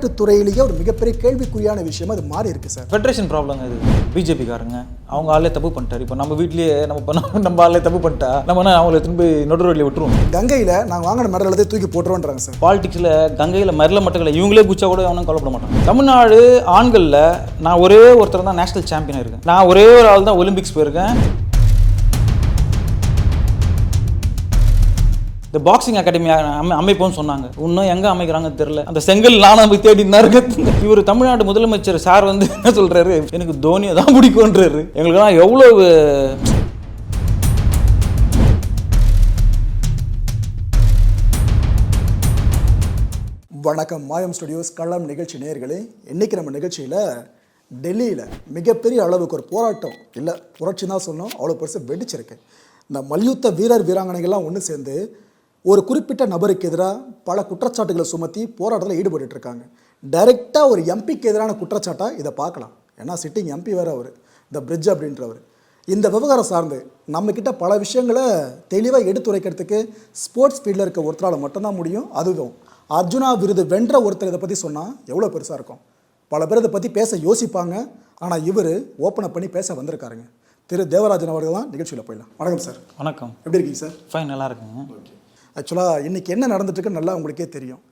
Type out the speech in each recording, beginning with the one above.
விளையாட்டுத் துறையிலேயே ஒரு மிகப்பெரிய கேள்விக்குறியான விஷயமா அது மாறி இருக்கு சார். ஃபெடரேஷன் ப்ராப்ளங்க இது. பிஜேபிக்காரங்க அவங்க ஆளே தப்பு பண்ணிட்டாரு. இப்போ நம்ம வீட்லயே நம்ம பண்ண நம்ம ஆளே தப்பு பண்ணிட்டா நம்ம என்ன அவங்கள திரும்பி நொடு ரோட்ல விட்டுருவோம்? கங்கையில் நாங்கள் வாங்கின மெடல் எல்லாத்தையும் தூக்கி போட்டுருவோன்றாங்க சார். பாலிடிக்ஸில் கங்கையில் மரல மட்டும் இல்லை இவங்களே குச்சா கூட அவனும் கொல்லப்பட மாட்டான் தமிழ்நாடு ஆண்களில் நான் ஒரே ஒருத்தர் தான் நேஷனல் சாம்பியன் இருக்கேன். நான் ஒரே ஒரு ஆள் தான் ஒலிம்பிக்ஸ் போயிருக்கேன். இந்த பாக்ஸிங் அகாடமி அமை அமைப்போம்னு சொன்னாங்க. இன்னும் எங்கே அமைக்கிறாங்க தெரியல. அந்த செங்கல் நானும் போய் தேடி தான் இருக்கு இவர் தமிழ்நாடு முதலமைச்சர் சார் வந்து என்ன சொல்கிறாரு எனக்கு தோனியை தான் பிடிக்கும்ன்றாரு. எங்களுக்கெல்லாம் எவ்வளவு வணக்கம். மாயம் ஸ்டுடியோஸ் களம் நிகழ்ச்சி நேயர்களே இன்னைக்கு நம்ம நிகழ்ச்சியில் டெல்லியில் மிகப்பெரிய அளவுக்கு ஒரு போராட்டம் இல்லை புரட்சி தான் சொல்லணும். அவ்வளோ பெருசு வெடிச்சிருக்கு. இந்த மல்யுத்த வீரர் வீராங்கனைகள்லாம் ஒன்று சேர்ந்து ஒரு குறிப்பிட்ட நபருக்கு எதிராக பல குற்றச்சாட்டுகளை சுமத்தி போராட்டத்தில் ஈடுபட்டுட்டு இருக்காங்க டைரெக்டாக ஒரு எம்பிக்கு எதிரான குற்றச்சாட்டாக இதை பார்க்கலாம். ஏன்னா சிட்டிங் எம்பி வேறு அவர். இந்த பிரிட்ஜ் அப்படின்றவர். இந்த விவகாரம் சார்ந்து நம்மக்கிட்ட பல விஷயங்களை தெளிவாக எடுத்துரைக்கிறதுக்கு ஸ்போர்ட்ஸ் ஃபீல்டில் இருக்க ஒருத்தரால் மட்டும்தான் முடியும் அதுவும். அர்ஜுனா விருது வென்ற ஒருத்தர் இதை பற்றி சொன்னால் எவ்வளோ பெருசாக இருக்கும்? பல பேர் இதை பற்றி பேச யோசிப்பாங்க. ஆனால் இவர் ஓப்பன் அப் பண்ணி பேச வந்திருக்காருங்க. திரு தேவராஜன் அவர்கள் தான் நிகழ்ச்சியில் போயிடலாம். வணக்கம் சார். வணக்கம். எப்படி இருக்கீங்க சார்? ஃபைன் நல்லா இருக்குங்க. ஆக்சுவலாக இன்றைக்கி என்ன நடந்துட்டுருக்கு நல்லா உங்களுக்கே தெரியும்.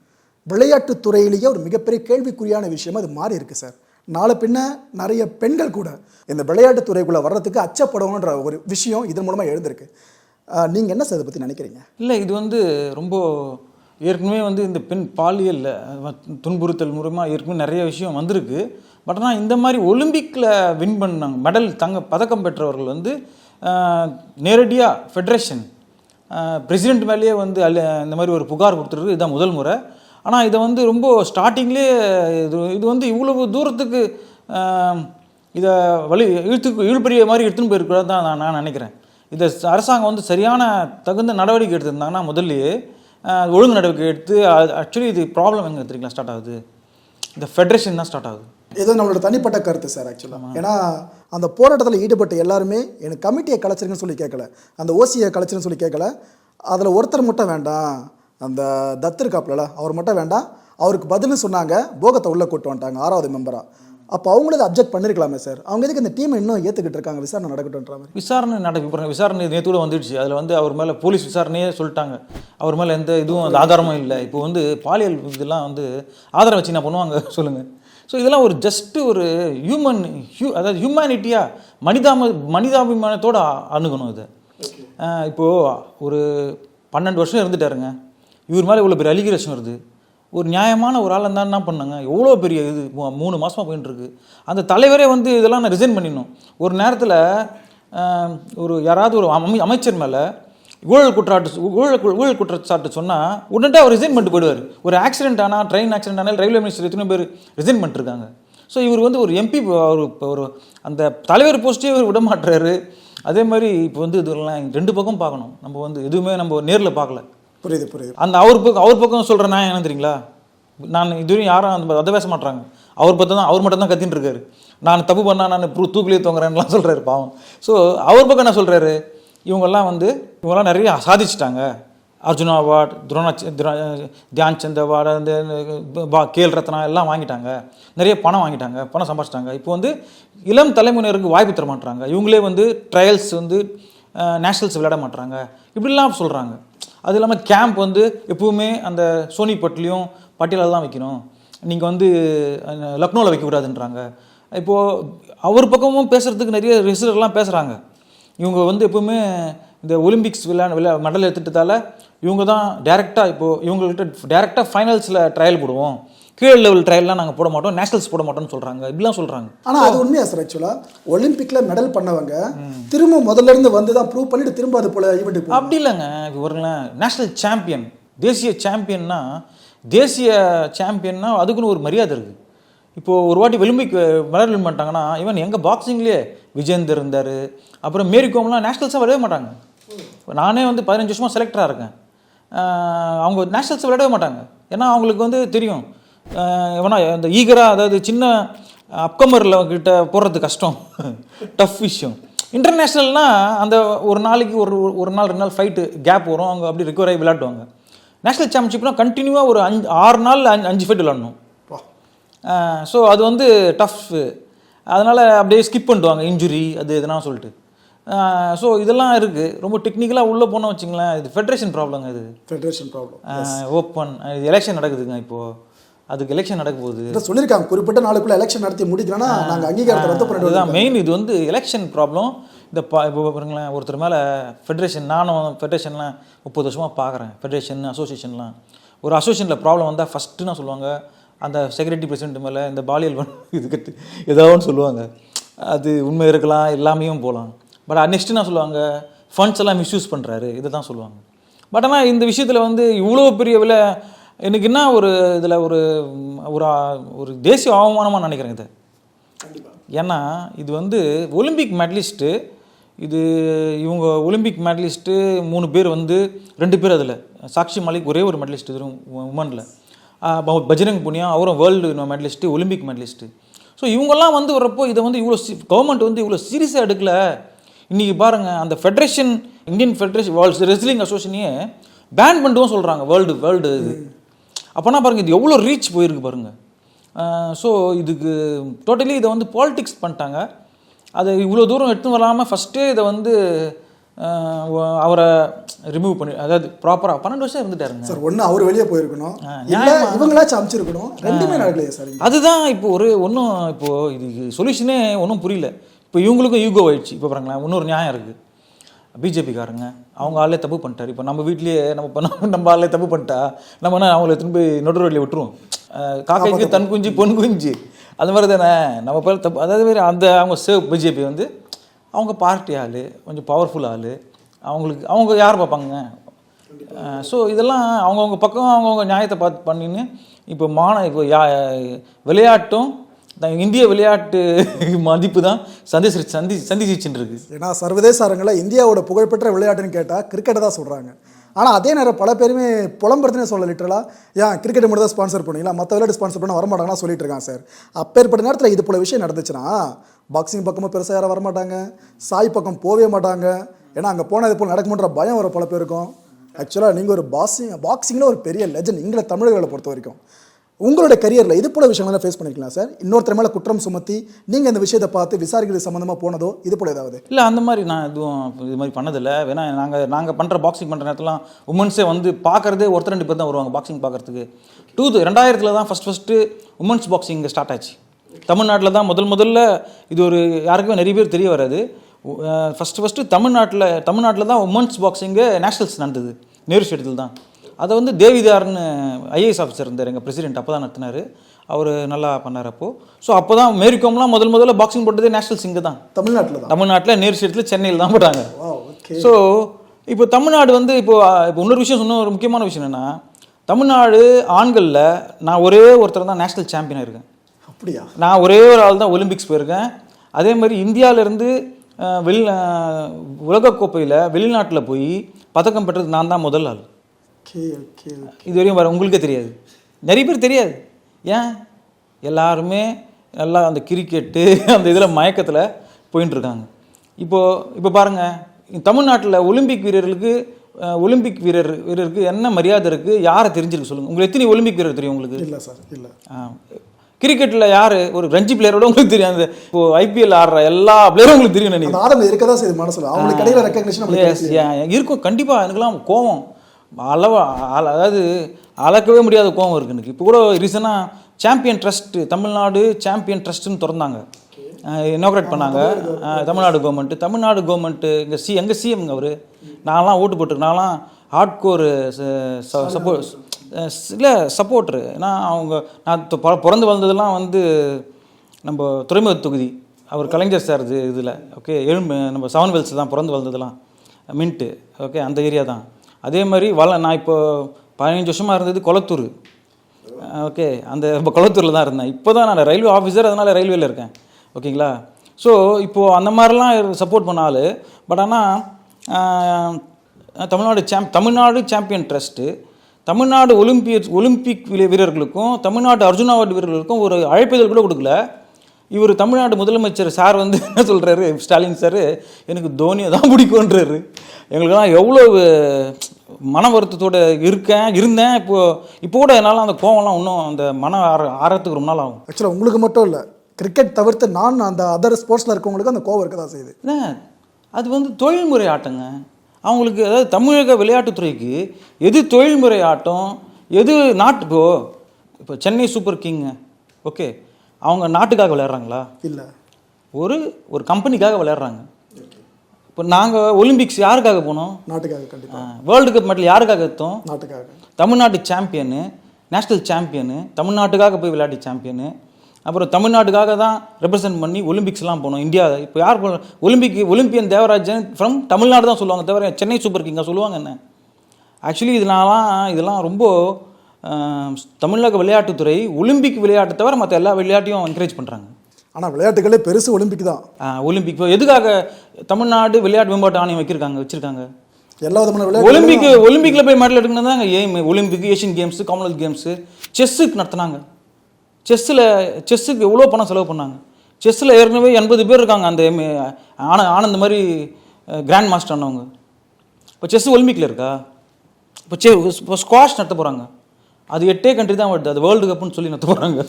விளையாட்டுத் துறையிலேயே ஒரு மிகப்பெரிய கேள்விக்குறியான விஷயம் அது மாறி இருக்கு சார். நாளை பின்ன நிறைய பெண்கள் கூட இந்த விளையாட்டுத் துறைக்குள்ளே வர்றதுக்கு அச்சப்படணுன்ற ஒரு விஷயம் இதன் மூலமாக எழுந்திருக்கு. நீங்கள் என்ன சார் இதை பற்றி நினைக்கிறீங்க? இல்லை இது வந்து ரொம்ப ஏற்கனவே வந்து இந்த பெண் பாலியல் துன்புறுத்தல் மூலமாக ஏற்கனவே நிறைய விஷயம் வந்திருக்கு. பட் ஆனால் இந்த மாதிரி ஒலிம்பிக்கில் வின் பண்ணாங்க மெடல் தங்க பதக்கம் பெற்றவர்கள் வந்து நேரடியாக ஃபெடரேஷன் பிரசிடென்ட் மேலேயே வந்து அல்ல இந்த மாதிரி ஒரு புகார் கொடுத்துருக்கு. இதுதான் முதல் முறை. ஆனால் இதை வந்து ரொம்ப ஸ்டார்டிங்லேயே இது இது வந்து இவ்வளவு தூரத்துக்கு இதை வழி இழுத்துக்கு இழுப்பறிய மாதிரி எடுத்துன்னு போயிருக்கிறதா தான் நான் நான் நினைக்கிறேன். இதை அரசாங்கம் வந்து சரியான தகுந்த நடவடிக்கை எடுத்திருந்தாங்கன்னா முதல்லையே ஒழுங்கு நடவடிக்கை எடுத்து ஆக்சுவலி இது ப்ராப்ளம் எங்கே தெரியுங்களா ஸ்டார்ட் ஆகுது? இந்த ஃபெட்ரேஷன் தான் ஸ்டார்ட் ஆகுது. இது நம்மளோட தனிப்பட்ட கருத்து சார் ஆக்சுவலாக ஏன்னா அந்த போராட்டத்தில் ஈடுபட்ட எல்லாருமே எனக்கு கமிட்டியை கலைச்சிருங்கன்னு சொல்லி கேட்கல அந்த ஓசியை கலைச்சிருன்னு சொல்லி கேட்கல அதில் ஒருத்தர் மட்டும் வேண்டாம். அந்த தத்து இருக்காப்புல அவர் மட்டும் வேண்டாம். அவருக்கு பதில்னு சொன்னாங்க. போகத்தை உள்ளே கூட்டு வந்துட்டாங்க ஆறாவது மெம்பரா அப்போ அவங்களும் அதை அப்ஜெக்ட் பண்ணிருக்கலாமே சார். அவங்க எதுக்கு இந்த டீமை இன்னும் ஏற்றுக்கிட்டு இருக்காங்க? விசாரணை நடக்கட்டும்ன்ற மாதிரி. விசாரணை நடக்கு விசாரணை நேற்று கூட வந்துடுச்சு. அதில் வந்து அவர் மேலே போலீஸ் விசாரணையே சொல்லிட்டாங்க. அவர் மேலே எந்த இதுவும் ஆதாரமும் இல்லை. இப்போ வந்து பாலியல் இதெல்லாம் வந்து ஆதாரம் வச்சு என்ன பண்ணுவாங்க? சொல்லுங்கள் ஸோ இதெல்லாம் ஒரு ஜஸ்ட்டு ஒரு ஹியூமன் ஹியூ அதாவது ஹியூமனிட்டியாக மனிதாம மனிதாபிமானத்தோடு அணுகணும் இதை. இப்போது ஒரு பன்னெண்டு வருஷம் இருந்துட்டாருங்க. இவர் மேலே இவ்வளோ பெரிய அலிகிரேஷன் வருது. ஒரு நியாயமான ஒரு ஆள் இருந்தால் என்ன பண்ணுங்க? எவ்வளோ பெரிய இது மூ- மூணு மாதமாக போயிட்டு இருக்கு அந்த தலைவரே வந்து இதெல்லாம் நான் ரிசைன் பண்ணிடணும். ஒரு நேரத்தில் ஒரு யாராவது ஒரு அமை அமைச்சர் மேலே ஊழல் குற்றாட்டு ஊழல் ஊழல் குற்றச்சாட்டு சொன்னால் உடனே அவர் ரிசைன் பண்ணிட்டு போயிடுவார். ஒரு ஆக்சிடென்ட் ஆனால் ட்ரெயின் ஆக்சிடென்ட் ஆனால் ரயில்வே மினிஸ்டர் எத்தனை பேர் ரிசைன் பண்ணிருக்காங்க ஸோ இவர் வந்து ஒரு எம்பி ஒரு இப்போ ஒரு அந்த தலைவர் போஸ்ட்டே இவர் விட மாட்டுறாரு அதே மாதிரி இப்போ வந்து இதெல்லாம் ரெண்டு பக்கம் பார்க்கணும். நம்ம வந்து எதுவுமே நம்ம நேரில் பார்க்கல. புரியுது புரியுது. அந்த அவர் பக்கம் அவர் பக்கம் சொல்கிற நான் என்ன தெரியுங்களா? நான் இதுவரையும் யாரும் அந்த அதை பேச மாட்றாங்க. அவர் தான் அவர் மட்டும் தான் கத்தின்னு இருக்காரு. நான் தப்பு பண்ணா நான் தூக்கிலே தொங்குறேன்லாம் சொல்கிறாரு பாவம். ஸோ அவர் பக்கம் என்ன சொல்கிறாரு இவங்கெல்லாம் வந்து இவங்கெல்லாம் நிறைய சாதிச்சிட்டாங்க. அர்ஜுனா அவார்ட் துரோணா தியான் சந்த் அவார்டு அந்த பா- கேல் ரத்னா எல்லாம் வாங்கிட்டாங்க. நிறைய பணம் வாங்கிட்டாங்க பணம் சம்பாதிச்சிட்டாங்க இப்போ வந்து இளம் தலைமுறையினருக்கு வாய்ப்பு தர மாட்டாங்க இவங்களே வந்து ட்ரையல்ஸ் வந்து நேஷனல்ஸ் விளையாட மாட்டுறாங்க இப்படிலாம் சொல்கிறாங்க அது இல்லாமல் கேம்ப் வந்து எப்பவுமே அந்த சோனிப்பட்லேயும் பட்டியலில் தான் வைக்கணும். நீங்கள் வந்து லக்னோவில் வைக்கக்கூடாதுன்றாங்க. இப்போது அவர் பக்கமும் பேசுகிறதுக்கு நிறைய ரெசிடர்லாம் பேசுகிறாங்க இவங்க வந்து எப்பவுமே இந்த ஒலிம்பிக்ஸ் விளையாட விளையா மெடல் எடுத்துட்டதால இவங்க தான் டேரெக்டாக இப்போது இவங்கள்ட்ட டேரெக்டாக ஃபைனல்ஸில் ட்ரையல் போடுவோம். கீழ் லெவல் ட்ரையல்லாம் நாங்கள் போட மாட்டோம். நேஷனல்ஸ் போட மாட்டோம்னு சொல்கிறாங்க இப்படிலாம் சொல்கிறாங்க ஆனால் அது உண்மையா சார் ஆக்சுவலாக ஒலிம்பிக்கில் மெடல் பண்ணவங்க திரும்ப முதல்ல இருந்து வந்து தான் ப்ரூவ் பண்ணிட்டு திரும்ப அது போல ஈவெண்ட்டுக்கு அப்படி இல்லைங்க. இப்போ பாருங்களேன் நேஷனல் சாம்பியன் தேசிய சாம்பியன்னா தேசிய சாம்பியன்னா அதுக்குன்னு ஒரு மரியாதை இருக்குது இப்போது ஒரு வாட்டி ஒலிம்பிக் மெடல் வின் பண்ணிட்டாங்கன்னா ஈவன் எங்கள் பாக்ஸிங்லேயே விஜேந்தர் இருந்தார் அப்புறம் மேரி கோம்லாம் நேஷ்னல்ஸாக விளையாட மாட்டாங்க. நானே வந்து பதினஞ்சு வருஷமாக செலக்டராக இருக்கேன். அவங்க நேஷ்னல்ஸ் விளையாடவே மாட்டாங்க. ஏன்னா அவங்களுக்கு வந்து தெரியும். ஏன்னா எவனா இந்த ஈகராக அதாவது சின்ன அப்கமரில் கிட்ட போடுறது கஷ்டம். டஃப் விஷயம். இன்டர்நேஷ்னல்னால் அந்த ஒரு நாளைக்கு ஒரு ஒரு நாள் ரெண்டு நாள் ஃபைட்டு கேப் வரும். அவங்க அப்படி ரிக்கவர் ஆகி விளையாடுவாங்க. நேஷ்னல் சாம்பியன்ஷிப்னால் கண்டினியூவாக ஒரு அஞ்சு ஆறு நாள் அஞ்சு அஞ்சு ஃபைட் விளாடணும் ஸோ அது வந்து டஃப் அதனால் அப்படியே ஸ்கிப் பண்ணிடுவாங்க இன்ஜுரி அது எதுனா சொல்லிட்டு. ஸோ இதெல்லாம் இருக்குது ரொம்ப டெக்னிக்கலாக உள்ளே போனோம் வச்சுங்களேன் இது ஃபெடரேஷன் ப்ராப்ளங்க இது. ஃபெடரேஷன் ப்ராப்ளம் ஓப்பன் இது எலெக்ஷன் நடக்குதுங்க இப்போது அதுக்கு எலெக்ஷன் நடக்க போகுது. சொல்லியிருக்காங்க. குறிப்பிட்ட நாளுக்குள்ள எலெக்ஷன் நடத்தி முடிக்கலன்னா நாங்கள் அங்கீகாரத்தை ரத்து பண்ணிடுவோம் அதுதான் மெயின் இது வந்து எலெக்ஷன் ப்ராப்ளம் இந்த பா இப்போ பாருங்களேன் ஒருத்தர் மேலே ஃபெடரேஷன் நானும் ஃபெடரேஷன்லாம் முப்பது வருஷமாக பார்க்குறேன். ஃபெடரேஷன் அசோசியேஷன்லாம் ஒரு அசோசியேஷனில் ப்ராப்ளம் வந்தால் ஃபஸ்ட்டு நான் சொல்லுவாங்க. அந்த செக்ரட்டரி பிரசிடென்ட் மேலே இந்த பாலியல் இதுக்கு ஏதாவது சொல்லுவாங்க. அது உண்மை இருக்கலாம் எல்லாமேயும் போகலாம் பட் நெக்ஸ்ட்டு என்ன சொல்லுவாங்க? ஃபண்ட்ஸ் எல்லாம் மிஸ்யூஸ் பண்ணுறாரு இதை தான் சொல்லுவாங்க. பட் ஆனால் இந்த விஷயத்தில் வந்து இவ்வளோ பெரிய விலை எனக்கு என்ன ஒரு இதில் ஒரு ஒரு ஒரு தேசிய அவமானமாக நினைக்கிறேன் இதை. ஏன்னா இது வந்து ஒலிம்பிக் மெடலிஸ்ட்டு இது இவங்க ஒலிம்பிக் மெடலிஸ்ட்டு மூணு பேர் வந்து ரெண்டு பேர் அதில். சாக்ஷி மாலிக் ஒரே ஒரு மெடலிஸ்ட் இது உமனில் பஜ்ரங் புனியா அவரும் world medallist Olympic medallist so இவங்கெல்லாம் வந்து வரப்போ இதை வந்து இவ்வளோ கவர்மெண்ட் வந்து இவ்வளோ சீரியஸாக எடுக்கல. இன்றைக்கி பாருங்கள் அந்த federation Indian federation world wrestling அசோசியனையே ban பண்ணிட்டும் சொல்கிறாங்க வேர்ல்டு வேர்ல்டு இது. அப்போனா பாருங்கள் இது எவ்வளோ ரீச் போயிருக்கு பாருங்கள் ஸோ இதுக்கு டோட்டலி இதை வந்து பாலிடிக்ஸ் பண்ணிட்டாங்க. அதை இவ்வளோ தூரம் எடுத்து வராமல் ஃபஸ்ட்டே இதை வந்து அவரை ரிமூவ் பண்ணி அதாவது ப்ராப்பராக பன்னெண்டு வருஷம் இருந்துட்டாருங்க. சார் ஒன்று அவர் வெளியே போயிருக்கணும். இவங்களாச்சும் அமைச்சிருக்கணும். ரெண்டுமே நடக்கலையே சார். அதுதான் இப்போ ஒரு ஒன்றும் இப்போது இதுக்கு சொல்யூஷனே ஒன்றும் புரியல. இப்போ இவங்களுக்கும் யூகோ ஆயிடுச்சு. இப்போ பாருங்களேன் இன்னொரு நியாயம் இருக்குது பிஜேபிக்காரங்க அவங்க ஆளே தப்பு பண்ணிட்டாரு. இப்போ நம்ம வீட்லயே நம்ம பண்ண நம்ம ஆளே தப்பு பண்ணிட்டா நம்ம என்ன அவங்கள திரும்பி நொட்டு ரோட்ல விட்டுருவோம்? காக்கைக்கு தன் குஞ்சு பொன் குஞ்சு. அந்த மாதிரி தானே நம்ம பேர் தப்பு அதாவது மாதிரி அந்த அவங்க சேவ் பிஜேபி வந்து அவங்க பார்ட்டி ஆள் கொஞ்சம் பவர்ஃபுல் ஆள். அவங்களுக்கு அவங்க யார் பார்ப்பாங்க? ஸோ இதெல்லாம் அவங்கவுங்க பக்கம் அவங்கவுங்க நியாயத்தை பார்த்து பண்ணின்னு இப்போ மான இப்போ யா விளையாட்டும் இந்திய விளையாட்டு மதிப்பு தான் சந்திச்சு சந்தி சந்திச்சுட்டு இருக்கு ஏன்னா சர்வதேச அரங்கில் இந்தியாவோட புகழ்பெற்ற விளையாட்டுன்னு கேட்டால் கிரிக்கெட்டை தான் சொல்கிறாங்க ஆனால் அதே நேரம் பல பேருமே புலம்புறதுனே சொல்ல லிட்டரலாக ஏன் கிரிக்கெட் மட்டும் தான் ஸ்பான்சர் பண்ணுவீங்களா? மற்ற விளையாட்டு ஸ்பான்சர் பண்ண வரமாட்டாங்கன்னா சொல்லிட்டு இருக்கான் சார் அப்பேற்பட்ட நேரத்தில் இது போல விஷயம் நடந்துச்சுன்னா பாக்ஸிங் பக்கமும் பெருசாக யாரும் வரமாட்டாங்க. சாய் பக்கம் போகவே மாட்டாங்க. ஏன்னா அங்கே போனால் இது போல் நடக்குமன்ற பயம் வர பல பேருக்கும் ஆக்சுவலாக நீங்கள் ஒரு பாக்ஸிங் பாக்ஸிங்கில் ஒரு பெரிய லெஜண்ட் எங்களை தமிழர்களை பொறுத்த வரைக்கும். உங்களுடைய கரியரில் இது போல விஷயங்கள்லாம் ஃபேஸ் பண்ணிக்கலாம் சார் இன்னொருத்தர் மேலே குற்றம் சுமத்தி நீங்கள் இந்த விஷயத்தை பார்த்து விசாரிக்கிறது சம்மந்தமாக போனதோ இது போல ஏதாவது? இல்லை அந்த மாதிரி நான் எதுவும் இது மாதிரி பண்ணதில்லை. வேணா நாங்கள் நாங்கள் பண்ணுற பாக்ஸிங் பண்ணுற நேரத்துலாம் உமன்ஸே வந்து பார்க்குறதே ஒருத்தர் ரெண்டு பேர் தான் வருவாங்க பாக்ஸிங் பார்க்குறதுக்கு. டூ ரெண்டாயிரத்தில் தான் first first women's boxing start ஆச்சு. தமிழ்நாட்டில் தான் முதல் முதல்ல இது ஒரு யாருக்குமே நிறைய பேர் தெரிய வராது. ஃபஸ்ட்டு ஃபஸ்ட்டு தமிழ்நாட்டில் தமிழ்நாட்டில் தான் உமன்ஸ் பாக்ஸிங்கு நேஷனல்ஸ் நடந்தது. நேரு ஸ்டேடியத்தில் தான். அதை வந்து தேவிதார்னு ஐஏஎஸ் ஆஃபீஸர் இருந்தார் எங்கள் பிரசிடென்ட் அப்போ தான் நடத்தினார். அவர் நல்லா பண்ணார் அப்போது ஸோ அப்போ தான் மேரிகோம்லாம் முதல் முதல்ல பாக்ஸிங் போட்டதே நேஷனல்ஸ் இங்கே தான். தமிழ்நாட்டில் தான்? தமிழ்நாட்டில் நேரு ஸ்டேட்டில் சென்னையில் தான் போட்டாங்க. ஸோ இப்போ தமிழ்நாடு வந்து இப்போ இப்போ இன்னொரு விஷயம் சொன்ன ஒரு முக்கியமான விஷயம் என்னென்னா தமிழ்நாடு ஆண்களில் நான் ஒரே ஒருத்தர் தான் நேஷனல் சாம்பியனாக இருக்கேன். அப்படியா? நான் ஒரே ஒரு ஆள் தான் ஒலிம்பிக்ஸ் போயிருக்கேன். அதே மாதிரி இந்தியாவிலேருந்து வெளி உலகக்கோப்பையில் வெளிநாட்டில் போய் பதக்கம் பெற்றது நான் தான் முதல் ஆள். இது வரையும் வர உங்களுக்கே தெரியாது. நிறைய பேர் தெரியாது. ஏன்? எல்லாருமே நல்லா அந்த கிரிக்கெட்டு அந்த இதில் மயக்கத்தில் போயின்னு இருக்காங்க இப்போது இப்போ பாருங்கள் தமிழ்நாட்டில் ஒலிம்பிக் வீரர்களுக்கு ஒலிம்பிக் வீரர் வீரருக்கு என்ன மரியாதை இருக்குது யாரை தெரிஞ்சிருக்கு சொல்லுங்கள் உங்களுக்கு எத்தனை ஒலிம்பிக் வீரர் தெரியும் உங்களுக்கு? இல்லை சார் இல்லை. கிரிக்கெட்டில் யார்? ஒரு ரஞ்சி பிளேயரோட உங்களுக்கு தெரியும். அந்த இப்போ ஐபிஎல் ஆடுற எல்லா பிளேயரும் உங்களுக்கு தெரியும் நினைக்கிறேன். ஆதங்கம் இருக்க தான் செய்யுது மனசுல? அவங்களுக்கு கிடைக்கிற ரெக்கக்னிஷன் Yes, yeah, yeah. இருக்கும். கண்டிப்பாக எனக்குலாம் கோவம். அளவா அள- அதாவது அளக்கவே முடியாத கோவம் இருக்கு எனக்கு. இப்போ கூட ரீசனாக சாம்பியன் ட்ரஸ்ட் தமிழ்நாடு சாம்பியன் ட்ரஸ்ட்னு திறந்தாங்க. இனாக்ரேட் பண்ணாங்க. தமிழ்நாடு கவர்மெண்ட்டு தமிழ்நாடு கவர்மெண்ட்டு இங்கே சி எங்கள் சிஎம்ங்க அவர்? நான்லாம் ஓட்டு போட்டு நான்லாம் ஹார்ட் கோர் சப்போர்ட் இல்லை சப்போர்ட்ரு ஏன்னா அவங்க நான் பிறந்து வளர்ந்ததெல்லாம் வந்து நம்ம துறைமுக தொகுதி. அவர் கலைஞர் சார் இது இதில் ஓகே எழும்பு நம்ம செவன் வெல்ஸ் தான் பிறந்து வளர்ந்ததெல்லாம். மின்ட்டு ஓகே அந்த ஏரியா தான். அதே மாதிரி வள நான் இப்போ பதினஞ்சு வருஷமாக இருந்தது கொளத்தூர். ஓகே அந்த இப்போ கொளத்தூரில் தான் இருந்தேன். இப்போ தான் நான் ரயில்வே ஆஃபீஸர் அதனால் ரயில்வேல இருக்கேன். ஓகேங்களா ஸோ இப்போது அந்த மாதிரிலாம் சப்போர்ட் பண்ண ஆள். பட் ஆனால் தமிழ்நாடு சாம் Tamil Nadu champion trust Tamil Nadu olympiad Olympic வீர- வீரர்களுக்கும் தமிழ்நாடு அர்ஜுனா அவார்டு வீரர்களுக்கும் ஒரு அழைப்பிதழ் கூட கொடுக்கல. இவர் தமிழ்நாடு முதலமைச்சர் சார் வந்து என்ன சொல்கிறாரு ஸ்டாலின் சார் எனக்கு தோனியை தான் பிடிக்கும்ன்றாரு. எங்களுக்கெல்லாம் எவ்வளோ மன வருத்தத்தோட இருக்கேன் இருந்தேன். இப்போ இப்போ கூட என்னால் அந்த கோவம்லாம் இன்னும் அந்த மன ஆற ஆறத்துக்கு ரொம்ப நாள் ஆகும். ஆக்சுவலாக உங்களுக்கு மட்டும் இல்லை கிரிக்கெட் தவிர்த்து நான் அந்த அதர் ஸ்போர்ட்ஸில் இருக்கவங்களுக்கு அந்த கோவம் இருக்க தான் செய்யுது அது வந்து தொழில்முறை ஆட்டங்க. அவங்களுக்கு அதாவது தமிழக விளையாட்டுத்துறைக்கு எது தொழில்முறை ஆட்டம் எது நாட்டு இப்போ இப்போ சென்னை சூப்பர் கிங் ஓகே அவங்க நாட்டுக்காக விளையாடுறாங்களா? இல்லை. ஒரு ஒரு கம்பெனிக்காக விளையாடுறாங்க. இப்போ நாங்கள் ஒலிம்பிக்ஸ் யாருக்காக போனோம்? நாட்டுக்காக கண்டிப்பாக வேர்ல்டு கப் மெடல் யாருக்காக எடுத்தோம் நாட்டுக்காக. தமிழ்நாட்டு சாம்பியனு நேஷ்னல் சாம்பியனு தமிழ்நாட்டுக்காக போய் விளையாட்டு சாம்பியனு அப்புறம் தமிழ்நாட்டுக்காக தான் ரெப்ரசன்ட் பண்ணி ஒலிம்பிக்ஸ்லாம் போனோம். இந்தியா இப்போ யார் Olympic Olympian Devarajan from Tamil Nadu தான் சொல்லுவாங்க. தவிர சென்னை சூப்பர் கிங்கா சொல்லுவாங்க என்ன? ஆக்சுவலி இதனாலாம் இதெல்லாம் ரொம்ப தமிழக விளையாட்டுத்துறை ஒலிம்பிக் விளையாட்டை தவிர மற்ற எல்லா விளையாட்டையும் என்கரேஜ் பண்ணுறாங்க ஆனால் விளையாட்டுகளே பெருசு ஒலிம்பிக் தான். ஒலிம்பிக் எதுக்காக தமிழ்நாடு விளையாட்டு மேம்பாட்டு ஆணையம் வைக்கிருக்காங்க வச்சிருக்காங்க? எல்லா விதமான விளையாட்டு ஒலிம்பிக் ஒலிம்பிக்ல போய் மெடல் எடுக்கணும் தாங்க aim Olympic Asian games Commonwealth games செஸ்ஸுக்கு நடத்துனாங்க. செஸ்ஸில் செஸ்ஸுக்கு எவ்வளோ பணம் செலவு பண்ணாங்க? செஸ்ஸில் ஏற்கனவே எண்பது பேர் இருக்காங்க அந்த எம் ஆன ஆனந்த் மாதிரி கிராண்ட் மாஸ்டர் ஆனவங்க. இப்போ செஸ் ஒலிம்பிக்கில் இருக்கா? இப்போ செ இப்போ ஸ்குவாஷ் நடத்த போகிறாங்க அது எட்டே கண்ட்ரி தான் வருது. அது வேர்ல்டு கப்னு சொல்லி நடத்த போகிறாங்க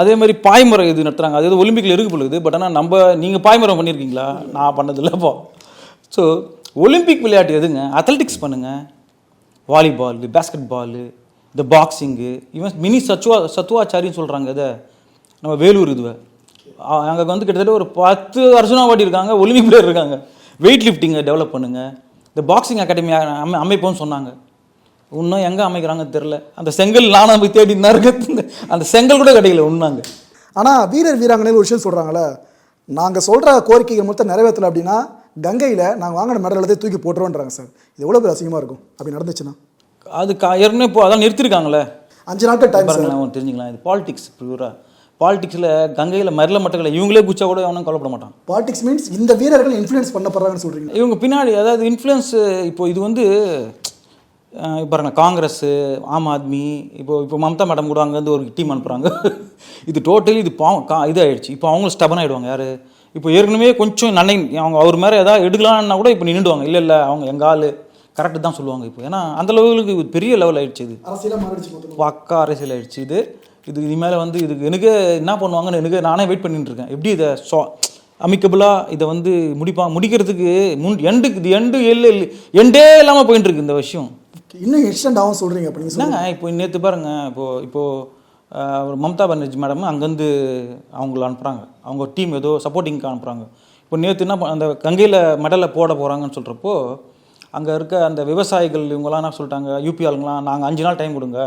அதே மாதிரி பாய்மரம் இது நடத்துகிறாங்க அது எது ஒலிம்பிக்கில் இருக்கு பொழுது பட் ஆனால் நம்ம நீங்கள் பாய்மரம் பண்ணியிருக்கீங்களா நான் பண்ணதில்லை இப்போ ஸோ ஒலிம்பிக் விளையாட்டு எதுங்க? அத்லெட்டிக்ஸ் பண்ணுங்கள் வாலிபால் பேஸ்கெட் பாலு இந்த பாக்ஸிங்கு இவன் மினி சச்சுவா சத்துவாச்சாரின்னு சொல்கிறாங்க இதை. நம்ம வேலூர் இதுவை. அங்கே வந்து கிட்டத்தட்ட ஒரு பத்து அர்ஜுனா வாட்டி இருக்காங்க ஒலிம்பிக் பிளேயர் இருக்காங்க வெயிட் லிஃப்டிங்கை டெவலப் பண்ணுங்கள் இந்த பாக்ஸிங் அகாடமி அமை அமைப்போம்னு சொன்னாங்க. இன்னும் எங்கே அமைக்கிறாங்கன்னு தெரில அந்த செங்கல் நானும் போய் தேடி தான் இருக்கு. அந்த செங்கல் கூட கிடைக்கல உண்ணாங்க ஆனால் வீரர் வீராங்கனையில் ஒரு விஷயம் சொல்கிறாங்களே நாங்கள் சொல்கிற கோரிக்கைகள் மொத்தம் நிறைவேற்றலை அப்படின்னா கங்கையில் நாங்கள் வாங்கின மெடல் எல்லாத்தையும் தூக்கி போட்டுருவோன்றாங்க சார். இது எவ்வளோ பேர் அசிங்கமாக இருக்கும்? அப்படி நடந்துச்சுன்னா. அது கா ஏற்கனவே இப்போ அதான் நிறுத்திருக்காங்களே. அஞ்சு நாட்கள் டைம் பாருங்களேன் தெரிஞ்சுக்கலாம் இது பாலிடிக்ஸ் பியூரா பாலிடிக்ஸில் கங்கையில் மரல இல்லை இவங்களே குச்சா கூட அவனும் கவலைப்பட மாட்டான். பாலிடிக்ஸ் மீன்ஸ் இந்த வீரர்கள் இன்ஃப்ளூயன்ஸ் பண்ணப்படுறாங்கன்னு சொல்கிறீங்க இவங்க பின்னாடி அதாவது இன்ஃப்ளூயன்ஸ் இப்போ இது வந்து பாருங்க காங்கிரஸ் ஆம் ஆத்மி இப்போ இப்போ மம்தா மேடம் கூட அங்கேருந்து ஒரு டீம் அனுப்புகிறாங்க இது டோட்டலி இது பாவம் கா இதாகிடுச்சு இப்போ அவங்களும் ஸ்டபன் ஆகிடுவாங்க யார்? இப்போ ஏற்கனவே கொஞ்சம் நன்னை அவங்க அவர் மேலே ஏதாவது எடுக்கலாம்னா கூட இப்போ நின்றுடுவாங்க. இல்லை இல்லை அவங்க எங்கள் ஆள்? கரெக்டு தான் சொல்லுவாங்க இப்போ. ஏன்னா அந்த லெவலுக்கு பெரிய லெவல் ஆயிடுச்சு இது. பக்கா அரசியல் ஆயிடுச்சு இது. இது இனிமேல் வந்து இதுக்கு எனக்கு என்ன பண்ணுவாங்கன்னு எனக்கு நானே வெயிட் பண்ணிட்டு இருக்கேன். எப்படி இதை ஸோ அமிக்கபிளாக இதை வந்து முடிப்பா முடிக்கிறதுக்கு முன் எண்டுக்கு இது எண்டு எல்லு எண்டே இல்லாமல் போயிட்டு இருக்கு இந்த விஷயம். இன்னும் இன்ஸ்டன்ட் ஆகும் சொல்கிறீங்க அப்படி நீங்கள் என்னங்க இப்போ நேற்று பாருங்க இப்போ இப்போ ஆஹ், ஒரு மம்தா பானர்ஜி மேடம் அங்கேருந்து அவங்கள அனுப்புகிறாங்க அவங்க டீம் ஏதோ சப்போர்ட்டிங்க்கு அனுப்புகிறாங்க இப்போ நேற்று என்ன அந்த கங்கையில் மெடலை போட போகிறாங்கன்னு சொல்கிறப்போ அங்கே இருக்க அந்த விவசாயிகள் இவங்கெல்லாம் என்ன சொல்லிட்டாங்க யூபி ஆளுங்களாம் நாங்கள் அஞ்சு நாள் டைம் கொடுங்க.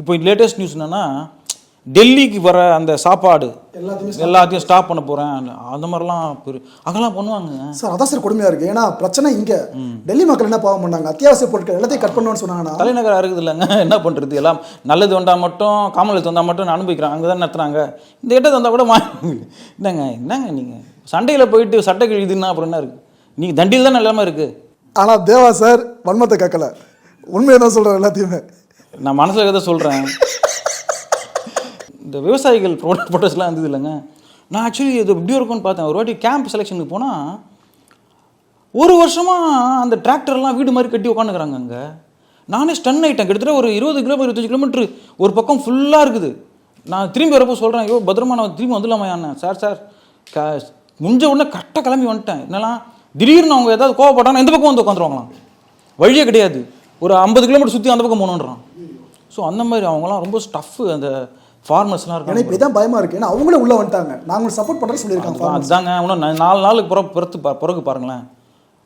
இப்போ லேட்டஸ்ட் நியூஸ் என்னன்னா டெல்லிக்கு வர அந்த சாப்பாடு எல்லாத்தையுமே எல்லாத்தையும் ஸ்டாப் பண்ண போகிறேன் அந்த மாதிரிலாம் அதெல்லாம் பண்ணுவாங்க. சார் அதான் சார் கொடுமையாக இருக்குது ஏன்னா பிரச்சனை இங்கே. டெல்லி மக்கள் என்ன பாவம் பண்ணாங்க? அத்தியாவசிய பொருட்கள் எல்லாத்தையும் கட் பண்ணணும்னு சொன்னாங்கன்னா தலைநகராக இருக்குது இல்லைங்க. என்ன பண்ணுறது எல்லாம் நல்லது வந்தால் மட்டும் காமலத்து வந்தால் மட்டும் நான் அனுபவிக்கிறேன். அங்கே தான் நடத்துனாங்க இந்த இடத்து வந்தால் கூட வாங்கி என்னங்க என்னங்க நீங்கள் சண்டையில் போயிட்டு சட்டை கிழிதுன்னா அப்புறம் என்ன இருக்குது நீங்கள் தண்டியில் தான் எல்லாமே இருக்குது ஆனால் தேவா சார் வன்மத்தை கேட்கல. உண்மையை தான் சொல்கிறேன் எல்லாத்தையுமே. நான் மனசில் இருக்கிறத சொல்கிறேன் இந்த விவசாயிகள் ப்ரோடக்ட் ஃபோட்டோஸ்லாம் இருந்தது இல்லைங்க. நான் ஆக்சுவலி இது எப்படி இருக்கும்னு பார்த்தேன். ஒரு வாட்டி கேம்ப் செலெக்ஷனுக்கு போனால் ஒரு வருஷமாக அந்த டிராக்டர்லாம் வீடு மாதிரி கட்டி உட்காந்துக்கிறாங்க அங்கே. நானே ஸ்டன் ஆகிட்டேன் கிட்டத்தட்ட ஒரு இருபது கிலோமீட்டர் இருபத்தஞ்சு கிலோமீட்டர் ஒரு பக்கம் ஃபுல்லாக இருக்குது. நான் திரும்பி வரப்போ சொல்கிறேன் ஐயோ பத்திரமா நான் திரும்பி வந்துடலாமா அண்ணன் சார் சார் க முடிஞ்ச உடனே கரெக்டாக கிளம்பி வந்துட்டேன். என்னெல்லாம் திடீர்னு அவங்க ஏதாவது கோவப்பட்டாங்கன்னா இந்த பக்கம் வந்து உட்காந்துருவாங்களாம்? வழியே கிடையாது. ஒரு ஐம்பது கிலோமீட்டர் சுற்றி அந்த பக்கம் போகணுன்றான். ஸோ அந்த மாதிரி அவங்களாம் ரொம்ப ஸ்டஃப்பு அந்த ஃபார்மர்ஸ்லாம் இருக்காங்க. இப்போ இதான் பயமாக இருக்குது ஏன்னா அவங்களே உள்ளே வந்துட்டாங்க. நாங்கள் சப்போர்ட் பண்ணுறேன்னு சொல்லியிருக்காங்க அதுதாங்க இன்னும் நாலு நாளுக்கு பிறகு பிறத்து பிறகு பாருங்களேன்.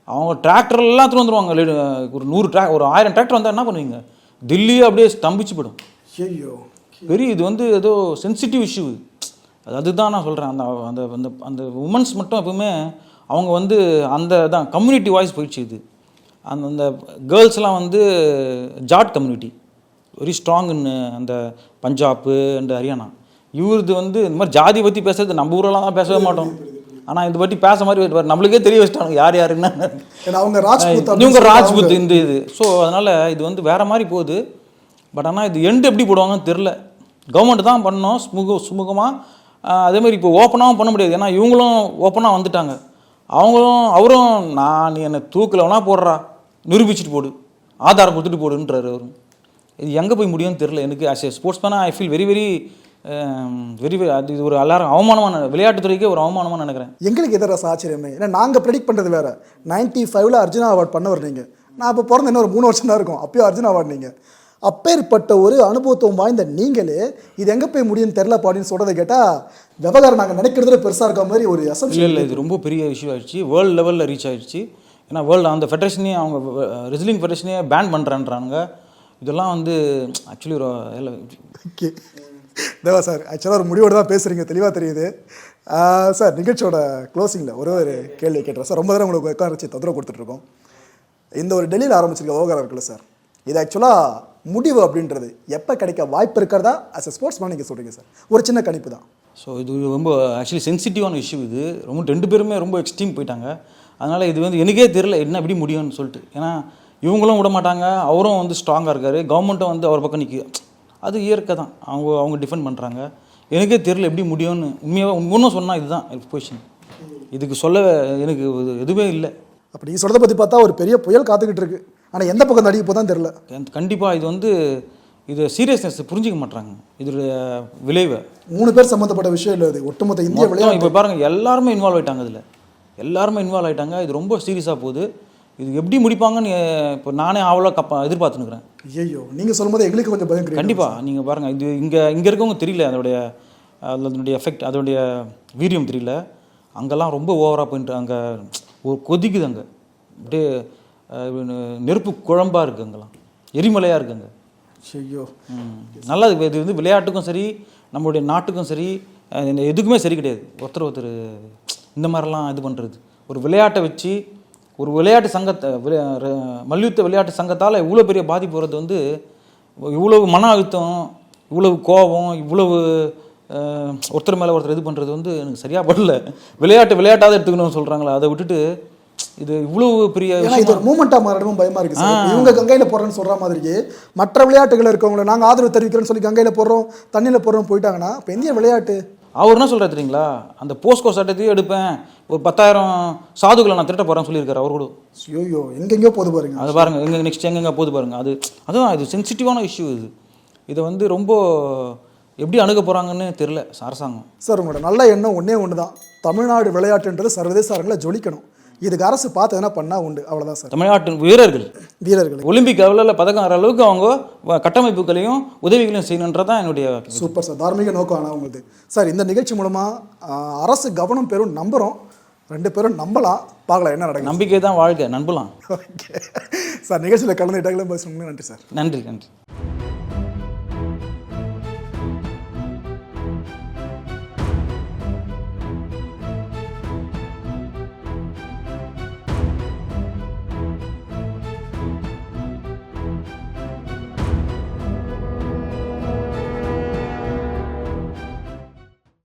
அவங்க டிராக்டர் எல்லாம் எடுத்துட்டு வந்துருவாங்க. ஒரு நூறு ட்ரா ஒரு ஆயிரம் டிராக்டர் வந்தால் என்ன பண்ணுவீங்க? தில்லியே அப்படியே ஸ்தம்பிச்சு போயிடும். ஐயோ பெரிய இது வந்து ஏதோ சென்சிட்டிவ் இஷ்யூ அது அதுதான் நான் சொல்கிறேன் அந்த அந்த அந்த அந்த உமன்ஸ் மட்டும் எப்பவுமே அவங்க வந்து அந்த தான் கம்யூனிட்டி வாய்ஸ் போயிடுச்சு இது. அந்த அந்த கேர்ள்ஸ்லாம் வந்து Jat community very strong in அந்த பஞ்சாப்பு அண்ட் ஹரியானா இவரது வந்து இந்த மாதிரி ஜாதி பற்றி பேசுறது நம்ம ஊரெல்லாம் தான் பேசவே மாட்டோம். ஆனால் இதை பற்றி பேச மாதிரி. நம்மளுக்கே தெரிய வச்சிட்டாங்க யார் யாருன்னா. ஏன்னா அவங்க ராஜ்புத் இவங்க ராஜ்புத் இந்த இது. ஸோ அதனால் இது வந்து வேற மாதிரி போகுது. பட் ஆனால் இது எண்டு எப்படி போடுவாங்கன்னு தெரில கவர்மெண்ட் தான் பண்ணோம் சுமுக சுமூகமாக ஆஹ் அதே மாதிரி இப்போ ஓப்பனாகவும் பண்ண முடியாது. ஏன்னா இவங்களும் ஓப்பனாக வந்துட்டாங்க. அவங்களும் அவரும் நான் நீ என்னை தூக்கலவனா வேணா போடுறா. நிரூபிச்சுட்டு போடு. ஆதாரம் கொடுத்துட்டு போடுன்றாரு அவரும் இது எங்கே போய் முடியும்னு தெரில எனக்கு. As a sports மேனாக I feel very very very அது இது ஒரு எல்லாரும் அவமானமான விளையாட்டுத்துறைக்கே ஒரு அவமானமாக நினைக்கிறேன். எங்களுக்கு எதிராக ஆச்சரியமே? ஏன்னா நாங்கள் ப்ரெடிக்ட் பண்ணுறது வேறு. நைன்ட்டி ஃபைவ்ல அர்ஜுனா அவார்ட் பண்ணவர் நீங்கள் நான் இப்போ பிறந்த இன்னொரு மூணு வருஷம் தான் இருக்கும். அப்பயும் அர்ஜுனா அவார்ட் நீங்கள் அப்பேற்பட்ட ஒரு அனுபவத்துவம் வாய்ந்த நீங்களே இது எங்கே போய் முடியும்னு தெரில பாடின்னு சொல்கிறத கேட்டால் விவகாரம் நாங்கள் நினைக்கிறதுல பெருசாக இருக்க மாதிரி ஒரு அசம்ஷன் இல்லை இது ரொம்ப பெரிய இஷ்யூ ஆயிடுச்சு. வேர்ல்டு லெவலில் ரீச் ஆயிடுச்சு. ஏன்னா வேர்ல்டு அந்த ஃபெடரேஷனே அவங்க ரெஸ்லிங் ஃபெடரேஷனே பேன் பண்ணுறேன்றானுங்க இதெல்லாம் வந்து ஆக்சுவலி ஒரு ஓகே. தேவா சார் ஆக்சுவலாக ஒரு முடிவோடு தான் பேசுகிறீங்க தெளிவாக தெரியுது. சார் நிகழ்ச்சியோட க்ளோசிங்கில் ஒரே ஒரு கேள்வி கேட்டுறேன். சார் ரொம்ப தடவை உங்களுக்கு உட்கார வச்சு தொந்தரவு கொடுத்துட்ருக்கோம் இந்த ஒரு டெல்லியில் ஆரம்பிச்சிருக்க விவகாரம் இருக்குல்ல சார் இது ஆக்சுவலாக முடிவு அப்படின்றது எப்போ கிடைக்க வாய்ப்பு இருக்கிறதா அஸ் அ ஸ்போர்ட்ஸ் மேன் நீங்கள் சொல்கிறீங்க சார் ஒரு சின்ன கணிப்பு தான். ஸோ இது ரொம்ப ஆக்சுவலி சென்சிட்டிவான இஷ்யூ இது. ரொம்ப ரெண்டு பேருமே ரொம்ப எக்ஸ்ட்ரீம் போயிட்டாங்க. அதனால் இது வந்து எனக்கே தெரில என்ன எப்படி முடியும்னு சொல்லிட்டு. ஏன்னா இவங்களும் விட மாட்டாங்க. அவரும் வந்து ஸ்ட்ராங்காக இருக்கார். கவர்மெண்ட்டும் வந்து அவர் பக்கம் நிற்கி அது இயற்கை தான். அவங்க அவங்க டிஃபெண்ட் பண்ணுறாங்க எனக்கே தெரில எப்படி முடியும்னு. உண்மையாக இன்னும் சொன்னால் இதுதான் பொசிஷன் இதுக்கு சொல்ல எனக்கு எதுவுமே இல்லை. அப்போ நீங்கள் சொல்கிறத பற்றி பார்த்தா ஒரு பெரிய புயல் காத்துக்கிட்டு இருக்கு. ஆனால் எந்த பக்கம் நடிக்க போதான் தெரில கண்டிப்பாக இது வந்து இது சீரியஸ்னஸ் புரிஞ்சிக்க மாட்றாங்க. இதோடைய விளைவை. மூணு பேர் சம்மந்தப்பட்ட விஷயம் இல்லை இது. ஒட்டுமொத்த இந்திய விளையாட்டு. இப்போ பாருங்க எல்லாருமே இன்வால்வ் ஆயிட்டாங்க இதில். எல்லாருமே இன்வால்வ் ஆயிட்டாங்க. இது ரொம்ப சீரியஸாக போகுது. இது எப்படி முடிப்பாங்கன்னு இப்போ நானே அவ்வளோ கப்ப எதிர்பார்த்துனுக்குறேன் ஐயோ நீங்கள் சொல்லும்போது எங்களுக்கு கொஞ்சம் பயம் கண்டிப்பாக நீங்கள் பாருங்கள் இது இங்கே இங்கே இருக்கவங்க தெரியல அதோடைய அதனுடைய எஃபெக்ட் அதோடைய வீரியம் தெரியல. அங்கெல்லாம் ரொம்ப ஓவராக போயிட்டு அங்கே ஒரு கொதிக்குது அங்கே. அப்படியே நெருப்பு குழம்பா இருக்குது அங்கெல்லாம் எரிமலையாக இருக்குங்க ஐயோ. நல்லா இது வந்து விளையாட்டுக்கும் சரி நம்மளுடைய நாட்டுக்கும் சரி இந்த எதுக்குமே சரி கிடையாது. ஒருத்தர் ஒருத்தர் இந்த மாதிரிலாம் இது பண்ணுறது ஒரு விளையாட்டை வச்சு ஒரு விளையாட்டு சங்கத்தை மல்யுத்த விளையாட்டு சங்கத்தால் இவ்வளோ பெரிய பாதிப்பு வர்றது வந்து இவ்வளவு மன அழுத்தம் இவ்வளவு கோபம் இவ்வளவு ஒருத்தர் மேலே ஒருத்தர் இது பண்ணுறது வந்து எனக்கு சரியாக படல. விளையாட்டு விளையாட்டாவது எடுத்துக்கணும்னு சொல்கிறாங்களா அதை விட்டுட்டு இது இவ்வளவு பெரிய இது ஒரு மூமெண்ட்டாக மாறிடவும் பயமா இருக்கு சார். இவங்க கங்கையில போடுறேன்னு சொல்ற மாதிரியே மற்ற விளையாட்டுகள் இருக்கவங்கள நாங்க ஆதரவு தெரிவிக்கிறோம்னு சொல்லி கங்கையில போடுறோம் தண்ணியில போடுறோம் போயிட்டாங்கன்னா இப்போ இந்திய விளையாட்டு. அவர் என்ன சொல்றாரு தெரியுங்களா? அந்த போஸ்கோ சட்டத்தையும் எடுப்பேன். ஒரு பத்தாயிரம் சாதுக்களை நான் திரட்ட போறேன்னு சொல்லியிருக்காரு அவர் கூட. ஐயோ எங்கெங்கயோ போது பாருங்க. அது பாருங்க எங்க நெக்ஸ்ட் எங்கெங்க போகுது பாருங்க. அது அதுதான் இது சென்சிட்டிவான இஷ்யூ இது. இதை வந்து ரொம்ப எப்படி அணுக போறாங்கன்னு தெரியல அரசாங்கம். சார் உங்களோட நல்ல எண்ணம் ஒண்ணே ஒன்று தான் தமிழ்நாடு விளையாட்டுன்றது சர்வதேச அரங்கில் ஜொலிக்கணும். இதுக்கு அரசு பார்த்து எதனா பண்ணா உண்டு? அவ்வளவுதான் சார். தமிழ்நாட்டு வீரர்கள். வீரர்கள். ஒலிம்பிக் லெவலில் பதக்கம் வர அளவுக்கு அவங்க கட்டமைப்புகளையும் உதவிகளையும் செய்யணுன்றதான் என்னுடைய சூப்பர் சார். தார்மீக நோக்கம் ஆனால் உங்களுக்கு சார் இந்த நிகழ்ச்சி மூலமா ஆஹ், அரசு கவனம் பெறும் நம்புறோம். ரெண்டு பேரும் நம்பலாம். பார்க்கலாம் என்ன நடக்கும் நம்பிக்கை தான் வாழ்க்கை நம்பலாம் ஓகே. சார் நிகழ்ச்சியில் கலந்துட்டாங்களே நன்றி சார். நன்றி நன்றி.